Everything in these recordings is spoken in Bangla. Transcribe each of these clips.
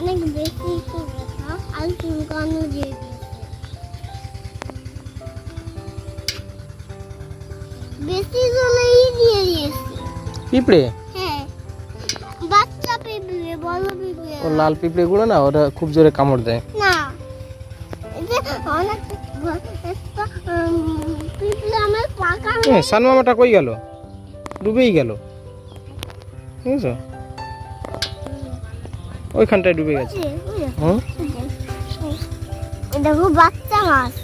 অনেক বেশি করেছে আর চুলকানো দিয়ে বেশি জলেই দিয়ে দিয়েছে পিঁপড়ে? হ্যাঁ বাচ্চা পিঁপড়ে বড় পিঁপড়ে। ও লাল পিঁপড়েগুলো না ওরা খুব জোরে কামড় দেয়। না। অনেক পিঁপড়ে আমার পাকা সানমামাটা কই গেল? ডুবেই গেল। বুঝছ? ওইখানটায় ডুবে গেছে দেখো, হুম দেখো। বাচ্চা মাছ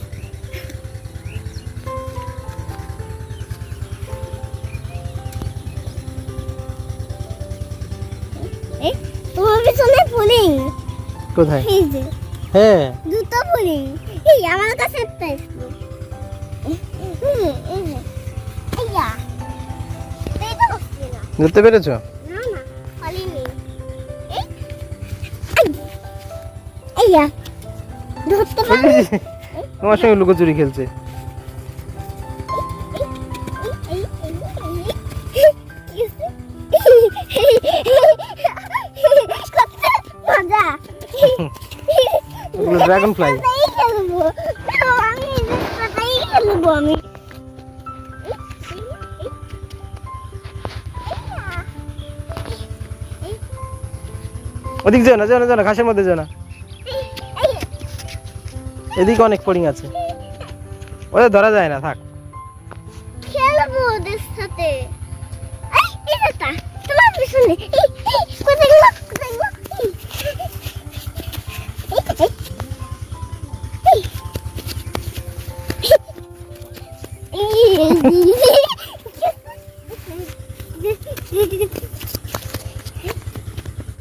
এই, তোমার পিছনে পুলিং কোথায় হ্যাঁ দুটো পুলিং এই আমার কাছে একটা ধরতে পেরেছ এই যা ধরতে পারো তোমার সঙ্গে লুকোচুরি খেলছে ড্রাগন ফ্লাই আমি ওদিক যাও না যাও না যাও না ঘাসের মধ্যে যাও না এদিকে অনেক পড়িং আছে ওদের ধরা যায় না থাক খেলব ওদের সাথে Thank you.